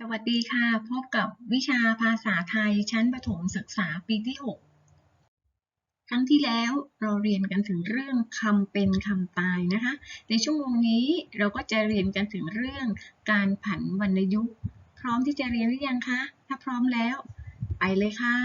สวัสดีค่ะ พบกับวิชาภาษาไทยชั้นประถมศึกษาปีที่ 6 ครั้งที่แล้วเราเรียนกันถึงเรื่องคำเป็นคำตายนะคะ ในชั่วโมงนี้เราก็จะเรียนกันถึงเรื่องการผันวรรณยุกต์ พร้อมที่จะเรียนหรือยังคะ ถ้าพร้อมแล้ว ไปเลยค่ะ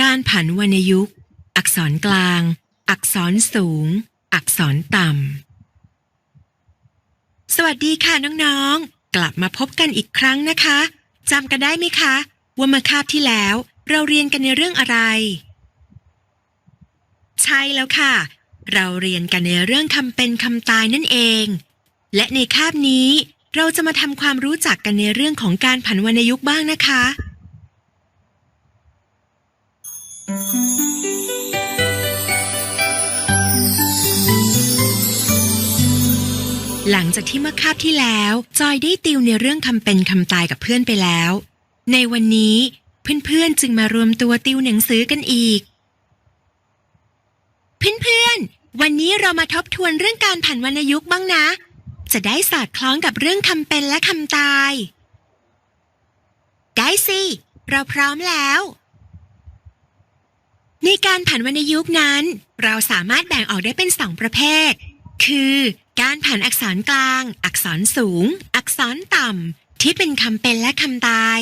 การผันวรรณยุกต์ อักษรกลาง อักษรสูง อักษรต่ำ สวัสดีค่ะน้องๆ กลับมาพบกันอีกครั้งนะคะจำกันได้ไหมคะ ว่าเมื่อคาบที่แล้ว เราเรียนกันในเรื่องอะไร ใช่แล้วค่ะ เราเรียนกันในเรื่องคำเป็นคำตายนั่นเอง และในคาบนี้ เราจะมาทำความรู้จักกันในเรื่องของการผันวรรณยุกต์บ้างนะคะ หลังจากที่เมื่อคาบที่แล้ว จอยได้ติวในเรื่องคำเป็นคำตายกับเพื่อนไปแล้ว ในวันนี้เพื่อนๆจึงมารวมตัวติวหนังสือกันอีก เพื่อนๆ วันนี้เรามาทบทวนเรื่องการผันวรรณยุกต์บ้างนะ จะได้สอดคล้องกับเรื่องคำเป็นและคำตาย ได้สิ เราพร้อมแล้ว ในการผันวรรณยุกต์นั้น เราสามารถแบ่งออกได้เป็นสองประเภท คือการผันอักษรกลาง อักษรสูง อักษรต่ำที่เป็นคำเป็นและคำตาย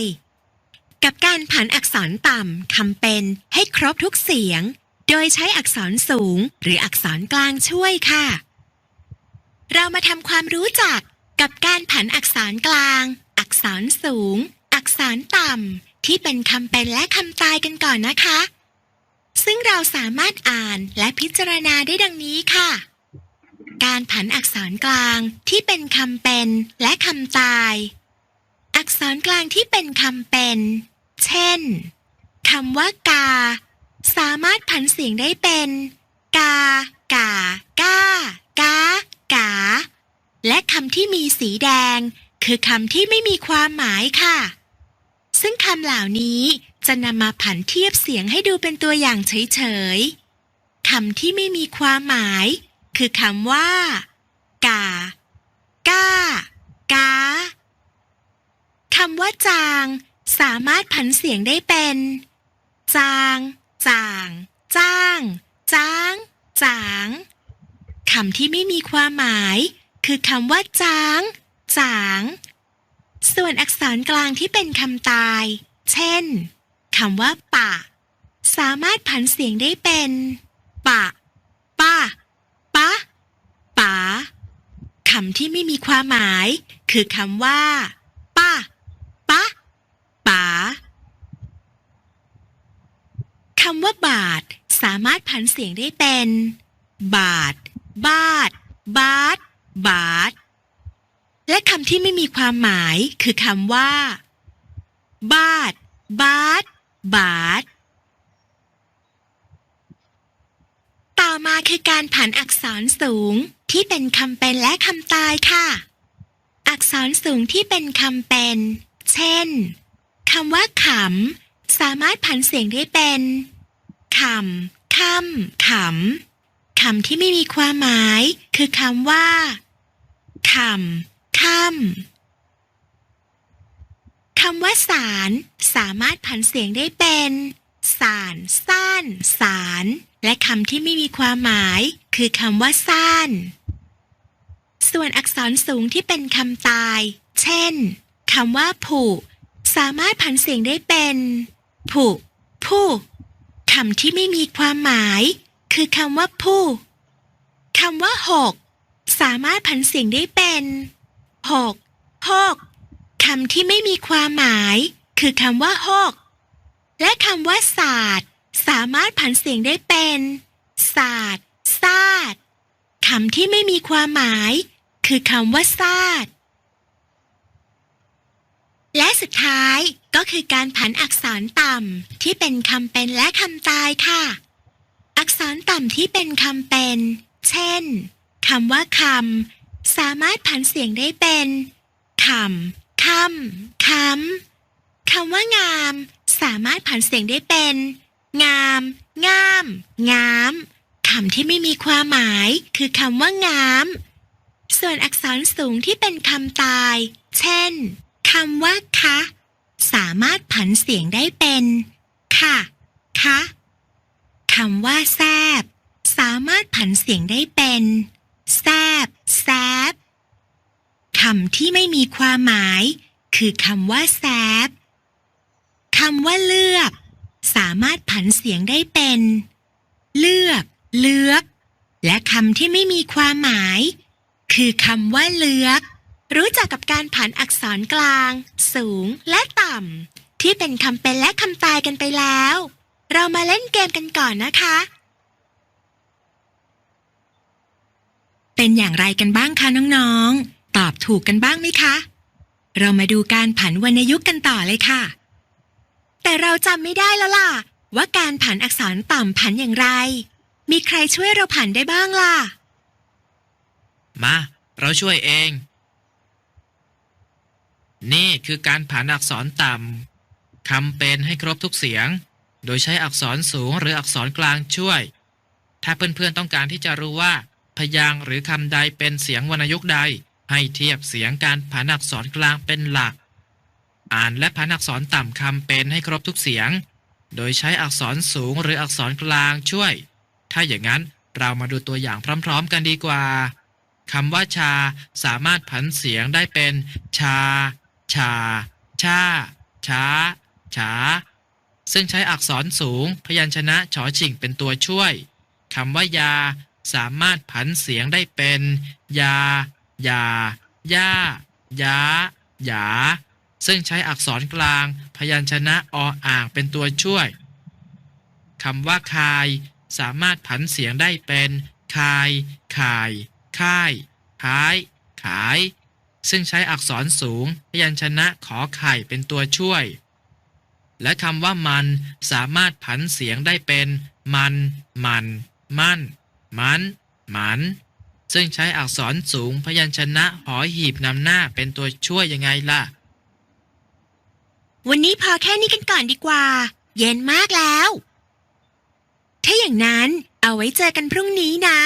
กับการผันอักษรต่ำคำเป็นให้ครบทุกเสียง โดยใช้อักษรสูง หรืออักษรกลางช่วยค่ะ เรามาทำความรู้จักกับการผันอักษรกลาง อักษรสูง อักษรต่ำที่เป็นคำเป็นและคำตายกันก่อนนะคะ ซึ่งเราสามารถอ่านและพิจารณาได้ดังนี้ค่ะ การผันอักษรกลางที่เป็นคำเป็นและคำตาย อักษรกลางที่เป็นคำเป็น เช่นคำว่ากา สามารถผันเสียงได้เป็น กา กา ก้า กา กา และคำที่มีสีแดง คือคำที่ไม่มีความหมายค่ะ ซึ่งคำเหล่านี้จะนำมาผันเทียบเสียงให้ดูเป็นตัวอย่างเฉยๆคำที่ไม่มีความหมาย คือคำว่ากา ก้า กาคำว่าจางสามารถผันเสียงได้เป็น จาง จาง จ้าง จ้าง จางคำที่ไม่มีความหมาย คือคำว่าจาง จาง ส่วนอักษรกลางที่เป็นคำตาย เช่นคำว่าปะ สามารถผันเสียงได้เป็น ปะ ป้า ปะ ป๋า คำที่ไม่มีความหมาย คือคำว่าป้าปะป๋าคำว่าบาท สามารถผันเสียงได้เป็น บาท บาท บาท บาท และคำที่ไม่มีความหมาย คือคำว่า บาท บาท บาท ต่อมาคือการผันอักษรสูงที่เป็นคำเป็นและคำตายค่ะ อักษรสูงที่เป็นคำเป็น เช่นคำว่าขำ สามารถผันเสียงได้เป็นขำค่ำขำคำที่ไม่มีความหมาย คือคำว่าขำค่ำคำว่าสาร สามารถผันเสียงได้เป็นสารซ่านสาร และคำที่ไม่มีความหมาย คือคำว่าซ่าน ส่วนอักษรสูงที่เป็นคำตาย เช่นคำว่าผุสามารถผันเสียงได้เป็นผุผู้คำที่ไม่มีความหมาย คือคำว่าผู้คำว่าหกสามารถผันเสียงได้เป็นหกหกคำที่ไม่มีความหมาย คือคำว่าหกและคำว่าศาสตร์ สามารถผันเสียงได้เป็นศาสตร์ซาดคำที่ไม่มีความหมาย คือคำว่าซาดและสุดท้ายก็คือการผันอักษรต่ำที่เป็นคำเป็นและคำตายค่ะ อักษรต่ำที่เป็นคำเป็น เช่นคำว่าคำสามารถผันเสียงได้เป็นคำคำคำคำว่างาม สามารถผันเสียงได้เป็น งามงาม งามคำที่ไม่มีความหมาย คือคำว่างาม ส่วนอักษรสูงที่เป็นคำตาย เช่นคำว่าคะ สามารถผันเสียงได้เป็น ค่ะ คะคำว่าแซบ สามารถผันเสียงได้เป็น แซบ แซบคำที่ไม่มีความหมาย คือคำว่าแซบคำว่าเลือก สามารถผันเสียงได้เป็น เลือก เลือก และคำที่ไม่มีความหมาย คือคำว่าเลือก รู้จักกับการผันอักษรกลาง สูงและต่ำที่เป็นคำเป็นและคำตายกันไปแล้ว เรามาเล่นเกมกันก่อนนะคะ เป็นอย่างไรกันบ้างคะน้องๆ ตอบถูกกันบ้างไหมคะ เรามาดูการผันวรรณยุกต์กันต่อเลยค่ะ แต่เราจำไม่ได้แล้วล่ะ ว่าการผันอักษรต่ำผันอย่างไร มีใครช่วยเราผันได้บ้างล่ะ มา เราช่วยเอง นี่คือการผันอักษรต่ำคำเป็นให้ครบทุกเสียง โดยใช้อักษรสูงหรืออักษรกลางช่วย ถ้าเพื่อนๆต้องการที่จะรู้ว่า พยางหรือคำใดเป็นเสียงวรรณยุกต์ใด ให้เทียบเสียงการผันอักษรกลางเป็นหลัก อ่านและผันอักษรต่ำคำเป็นให้ครบทุกเสียง โดยใช้อักษรสูงหรืออักษรกลางช่วย ถ้าอย่างนั้นเรามาดูตัวอย่างพร้อม ๆ กันดีกว่าคำว่าชาสามารถผันเสียงได้เป็น ชา ชา ชา ช้า ชา ซึ่งใช้อักษรสูง พยัญชนะชอชิงเป็นตัวช่วยคำว่ายา สามารถผันเสียงได้เป็น ยา ยา ย่ายายา ซึ่งใช้อักษรกลาง พยัญชนะออ่างเป็นตัวช่วยคำว่าคาย สามารถผันเสียงได้เป็นคายข่ายค่ายขายขาย ซึ่งใช้อักษรสูง พยัญชนะขอไข่เป็นตัวช่วย และคำว่ามันสามารถผันเสียงได้เป็น มัน มัน มั่น มัน มันซึ่งใช้อักษรสูง พยัญชนะหอหีบนำหน้าเป็นตัวช่วยยังไงล่ะ วันนี้พอแค่นี้กันก่อนดีกว่า เย็นมากแล้ว ถ้าอย่างนั้นเอาไว้เจอกันพรุ่งนี้นะ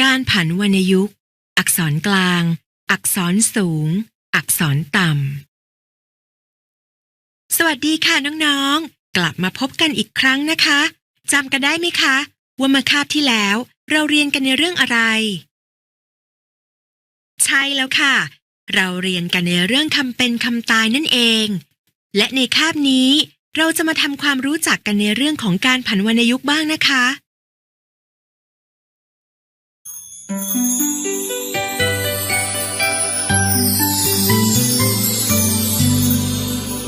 การผันวรรณยุกต์ อักษรกลาง อักษรสูง อักษรต่ำ สวัสดีค่ะน้องๆ กลับมาพบกันอีกครั้งนะคะจำกันได้ไหมคะ ว่ามื่อคาบที่แล้ว เราเรียนกันในเรื่องอะไร ใช่แล้วค่ะ เราเรียนกันในเรื่องคำเป็นคำตายนั่นเอง และในคาบนี้เราจะมาทำความรู้จักกันในเรื่องของการผันวรรณยุกต์บ้างนะคะ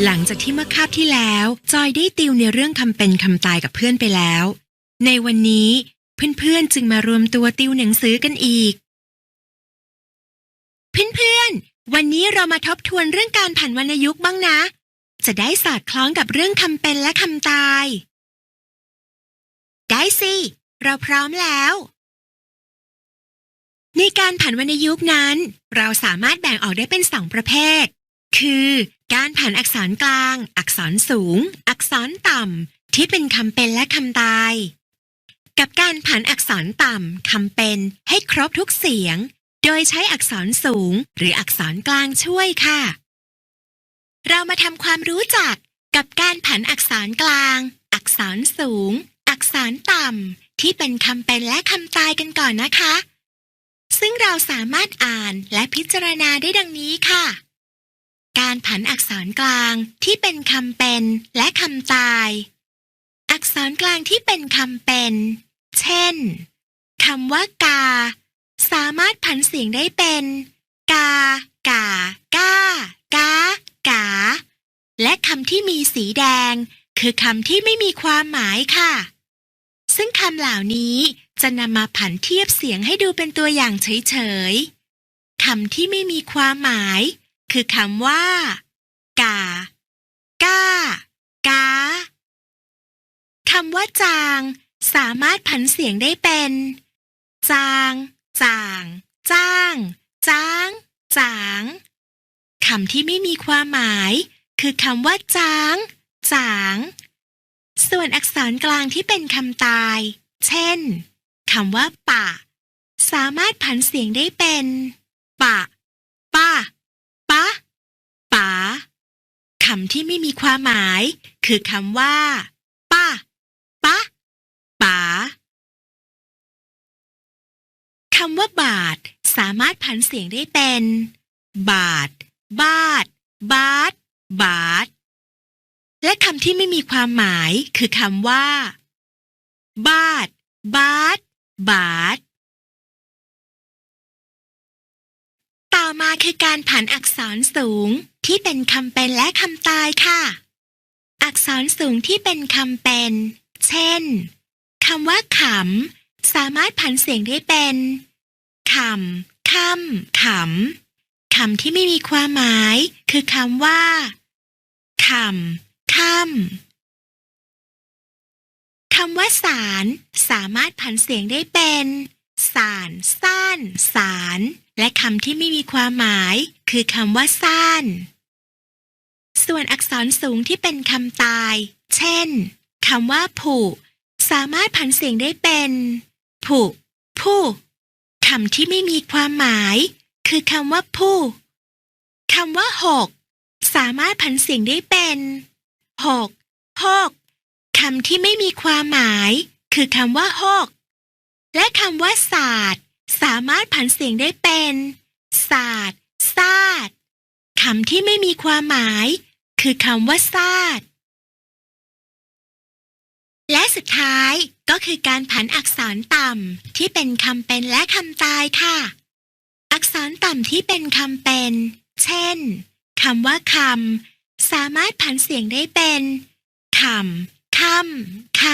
หลังจากที่เมื่อคาบที่แล้ว จอยได้ติวในเรื่องคำเป็นคำตายกับเพื่อนไปแล้ว ในวันนี้เพื่อนๆจึงมารวมตัวติวหนังสือกันอีก เพื่อนๆ วันนี้เรามาทบทวนเรื่องการผันวรรณยุกต์บ้างนะ จะได้สอดคล้องกับเรื่องคำเป็นและคำตาย ได้สิ เราพร้อมแล้ว ในการผันวรรณยุกต์นั้น เราสามารถแบ่งออกได้เป็นสองประเภท คือการผันอักษรกลาง อักษรสูง อักษรต่ำที่เป็นคำเป็นและคำตาย กับการผันอักษรต่ำคำเป็นให้ครบทุกเสียง โดยใช้อักษรสูงหรืออักษรกลางช่วยค่ะ เรามาทำความรู้จักกับการผันอักษรกลาง อักษรสูง อักษรต่ำที่เป็นคำเป็นและคำตายกันก่อนนะคะ ซึ่งเราสามารถอ่านและพิจารณาได้ดังนี้ค่ะ การผันอักษรกลางที่เป็นคำเป็นและคำตาย อักษรกลางที่เป็นคำเป็น เช่นคำว่ากา สามารถผันเสียงได้เป็น กา กา ก้า กา กา และคำที่มีสีแดง คือคำที่ไม่มีความหมายค่ะ ซึ่งคำเหล่านี้จะนำมาผันเทียบเสียงให้ดูเป็นตัวอย่างเฉยๆคำที่ไม่มีความหมาย คือคำว่า กา ก้า กาคำว่าจาง สามารถผันเสียงได้เป็น จาง จาง จ้าง จ้าง จางคำที่ไม่มีความหมาย คือคำว่าจาง จาง ส่วนอักษรกลางที่เป็นคำตาย เช่นคำว่าปะ สามารถผันเสียงได้เป็น ปะป้าปะป๋าคำที่ไม่มีความหมาย คือคำว่า ป้าำว่าบาท สามารถผันเสียงได้เป็น บาท บาท บาท บาท และคำที่ไม่มีความหมายคือคำว่า บาท บาท บาท ต่อมาคือการผันอักษรสูงที่เป็นคำเป็นและคำตายค่ะ อักษรสูงที่เป็นคำเป็น เช่นคำว่าขำสามารถผันเสียงได้เป็น ขำคำขำคำที่ไม่มีความหมาย คือคำว่าขำคำคำว่าสารสามารถผันเสียงได้เป็นสารซ่านสารและคำที่ไม่มีความหมาย คือคำว่าซ่านส่วนอักษรสูงที่เป็นคำตาย เช่น คำว่าผูสามารถผันเสียงได้เป็น ผูผู้ำที่ไม่มีความหมาย คือคำว่าผู้คำว่าหกสามารถผันเสียงได้เป็นหกหกคำที่ไม่มีความหมาย คือคำว่าหกและคำว่าศาสตร์ สามารถผันเสียงได้เป็นศาสตร์ซาดคำที่ไม่มีความหมาย คือคำว่าซาด และสุดท้ายก็คือการผันอักษรต่ำที่เป็นคำเป็นและคำตายค่ะ อักษรต่ำที่เป็นคำเป็น เช่นคำว่าคำสามารถผันเสียงได้เป็นคำคำค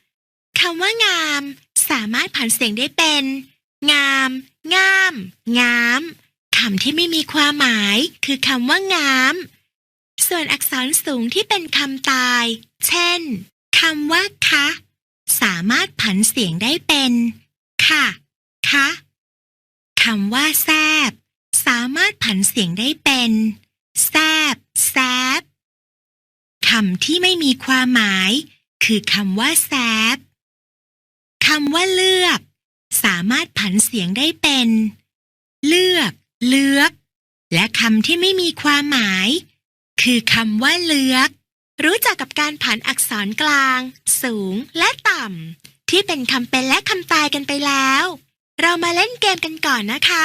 ำคำว่างาม สามารถผันเสียงได้เป็น งามงาม งามคำที่ไม่มีความหมายคือคำว่างาม ส่วนอักษรสูงที่เป็นคำตาย เช่น คำว่าคะสามารถผันเสียงได้เป็น ค่ะ คะคำว่าแซบสามารถผันเสียงได้เป็น แซบแซบคำที่ไม่มีความหมาย คือคำว่าแซบคำว่าเลือก สามารถผันเสียงได้เป็น เลือก เลือก และคำที่ไม่มีความหมาย คือคำว่าเลือก รู้จักกับการผันอักษรกลาง สูงและต่ำ ที่เป็นคำเป็นและคำตายกันไปแล้ว เรามาเล่นเกมกันก่อนนะคะ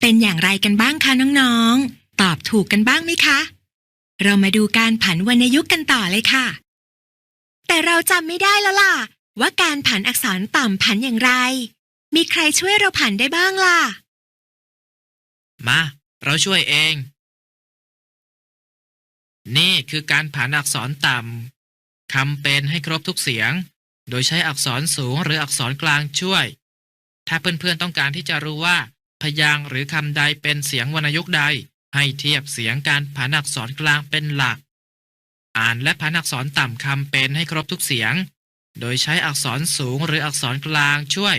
เป็นอย่างไรกันบ้างคะน้องๆ ตอบถูกกันบ้างไหมคะ เรามาดูการผันวรรณยุกต์กันต่อเลยค่ะ แต่เราจำไม่ได้แล้วล่ะ ว่าการผันอักษรต่ำผันอย่างไร มีใครช่วยเราผันได้บ้างล่ะ มา เราช่วยเอง นี่คือการผันอักษรต่ำคำเป็นให้ครบทุกเสียง โดยใช้อักษรสูงหรืออักษรกลางช่วย ถ้าเพื่อนๆต้องการที่จะรู้ว่า พยางค์หรือคำใดเป็นเสียงวรรณยุกต์ใด ให้เทียบเสียงการผันอักษรกลางเป็นหลัก อ่านและผันอักษรต่ำคำเป็นให้ครบทุกเสียง โดยใช้อักษรสูงหรืออักษรกลางช่วย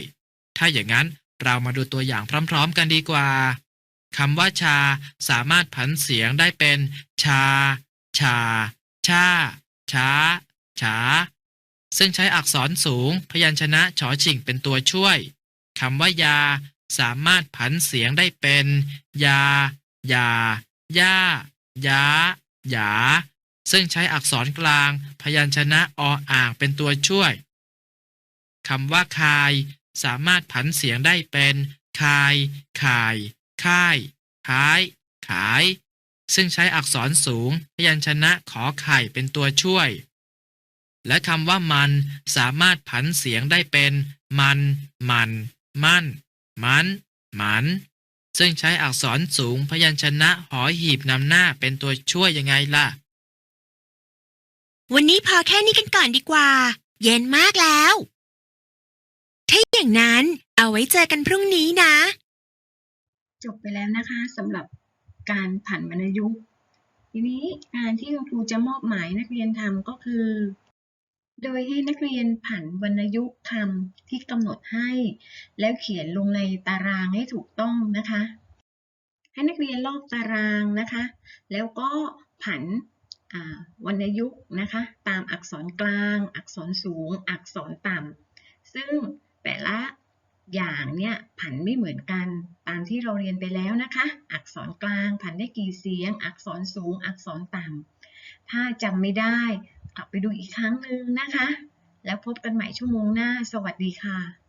ถ้าอย่างนั้นเรามาดูตัวอย่างพร้อม ๆ กันดีกว่าคำว่าชาสามารถผันเสียงได้เป็น ชา ชา ชา ช้าชาซึ่งใช้อักษรสูง พยัญชนะชอชิงเป็นตัวช่วยคำว่ายา สามารถผันเสียงได้เป็น ยา ยา ย่า ยา หยา ซึ่งใช้อักษรกลาง พยัญชนะออ่างเป็นตัวช่วยคำว่าคาย สามารถผันเสียงได้เป็น คายข่าย ค่ายขาย ขาย ซึ่งใช้อักษรสูงพยัญชนะขอไข่เป็นตัวช่วย และคำว่ามันสามารถผันเสียงได้เป็น มัน มัน มันมัน มัน ซึ่งใช้อักษรสูงพยัญชนะหอหีบนำหน้าเป็นตัวช่วยยังไงล่ะ วันนี้พอแค่นี้กันก่อนดีกว่า เย็นมากแล้ว ถ้าอย่างนั้นเอาไว้เจอกันพรุ่งนี้นะ จบไปแล้วนะคะสำหรับ การผันวรรณยุกต์ ทีนี้งานที่คุณครูจะมอบหมายนักเรียนทำก็คือ โดยให้นักเรียนผันวรรณยุกต์คำที่กำหนดให้ แล้วเขียนลงในตารางให้ถูกต้องนะคะ ให้นักเรียนลอกตารางนะคะ แล้วก็ผันวรรณยุกต์นะคะ ตามอักษรกลาง อักษรสูง อักษรต่ำซึ่งแต่ละ อย่างเนี่ยผันไม่เหมือนกันตามที่เราเรียนไปแล้วนะคะ อักษรกลางผันได้กี่เสียง อักษรสูง อักษรต่ำถ้าจำไม่ได้กลับไปดูอีกครั้งหนึ่งนะคะ แล้วพบกันใหม่ชั่วโมงหน้า สวัสดีค่ะ